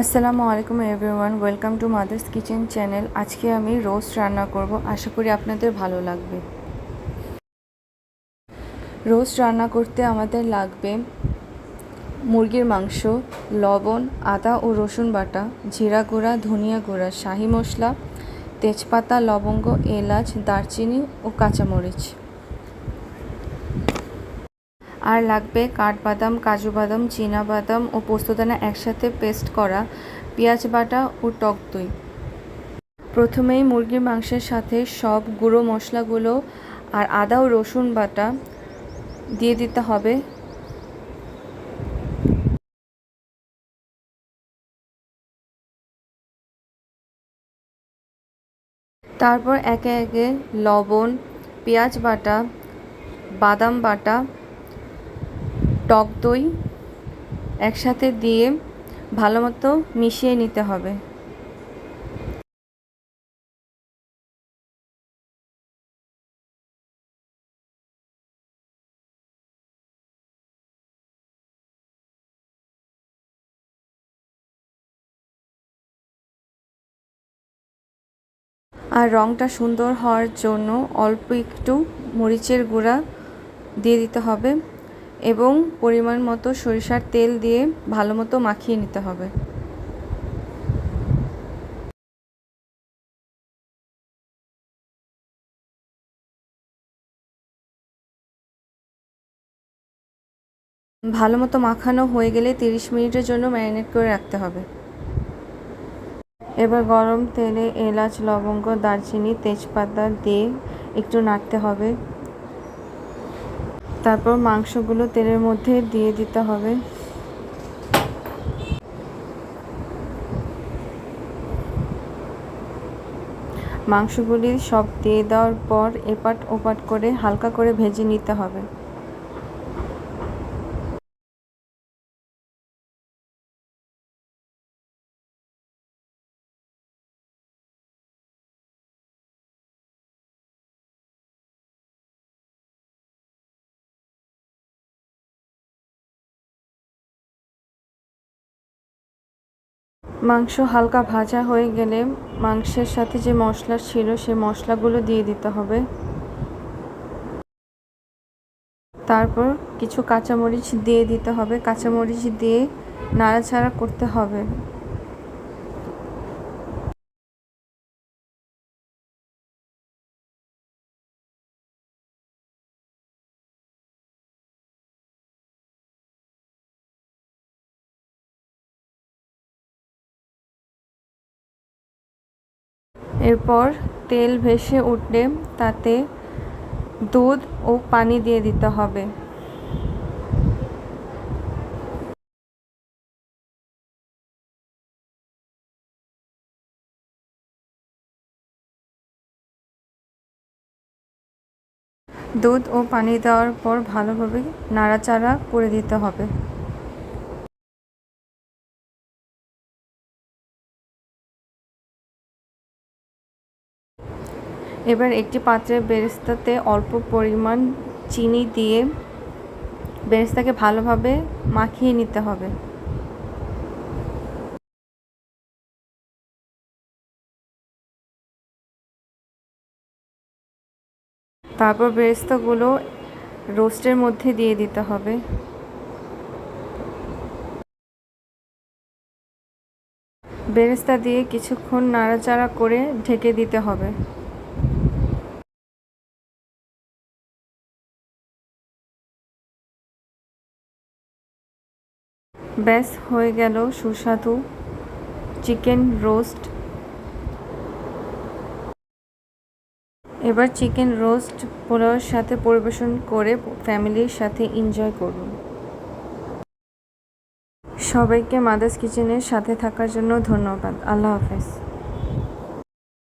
আসসালামু আলাইকুম everyone, welcome to mother's kitchen channel. আজকে আমি রোস্ট রান্না করব, আশা করি আপনাদের ভালো লাগবে। রোস্ট রান্না করতে আমাদের লাগবে মুরগির মাংস, লবণ, আদা ও রসুন বাটা, জিরা গুঁড়া, ধনিয়া গুঁড়া, শাহি মশলা, তেজপাতা, লবঙ্গ, এলাচ, দারচিনি ও কাঁচামরিচ। আর লাগবে কাঠবাদাম কাজু বাদাম বাদাম ও পোস্তদানা একসাথে পেস্ট করা পেঁয়াজ বাটা ও টক দই। প্রথমেই মুরগির মাংসের সাথে সব গুঁড়ো মশলাগুলো আর আদা ও রসুন বাটা দিয়ে দিতে হবে। তারপর একে একে লবণ, পেঁয়াজ বাটা, বাদাম বাটা টক দই একসাথে দিয়ে ভালো মতো মিশিয়ে নিতে হবে। আর রঙটা সুন্দর হওয়ার জন্য অল্প একটু মরিচের গুঁড়া দিয়ে দিতে হবে। এবং পরিমাণ মতো সরিষার তেল দিয়ে ভালো মতো মাখিয়ে নিতে হবে। ভালো মতো মাখানো হয়ে গেলে তিরিশ মিনিটের জন্য ম্যারিনেট করে রাখতে হবে। এবার গরম তেলে এলাচ, লবঙ্গ, দারচিনি, তেজপাতা দিয়ে একটু নাড়তে হবে। তারপর মাংসগুলো তেলের মধ্যে দিয়ে দিতে হবে। মাংসগুলি সব দিয়ে দেওয়ার পর এপাট ওপাট করে হালকা করে ভেজে নিতে হবে। মাংস হালকা ভাজা হয়ে গেলে মাংসের সাথে যে মশলা ছিল, সে মশলাগুলো দিয়ে দিতে হবে। তারপর কিছু কাঁচামরিচ দিয়ে দিতে হবে। কাঁচামরিচ দিয়ে নাড়াচাড়া করতে হবে। এরপর তেল ভেসে উঠলে তাতে দুধ ও পানি দিয়ে দিতে হবে। দুধ ও পানি দেওয়ার পর ভালোভাবে নাড়াচাড়া করে দিতে হবে। এবার একটি পাত্রে বেরেস্তাতে অল্প পরিমাণ চিনি দিয়ে বেরেস্তাকে ভালোভাবে মাখিয়ে নিতে হবে। তারপর বেরেস্তাগুলো রোস্টের মধ্যে দিয়ে দিতে হবে। বেরেস্তা দিয়ে কিছুক্ষণ নাড়াচাড়া করে ঢেকে দিতে হবে। ব্যাস, হয়ে গেল সুস্বাদু চিকেন রোস্ট। এবার চিকেন রোস্ট পোলাওয়ের সাথে পরিবেশন করে ফ্যামিলির সাথে এনজয় করুন। সবাইকে মাদার্স কিচেনের সাথে থাকার জন্য ধন্যবাদ। আল্লাহ হাফেজ।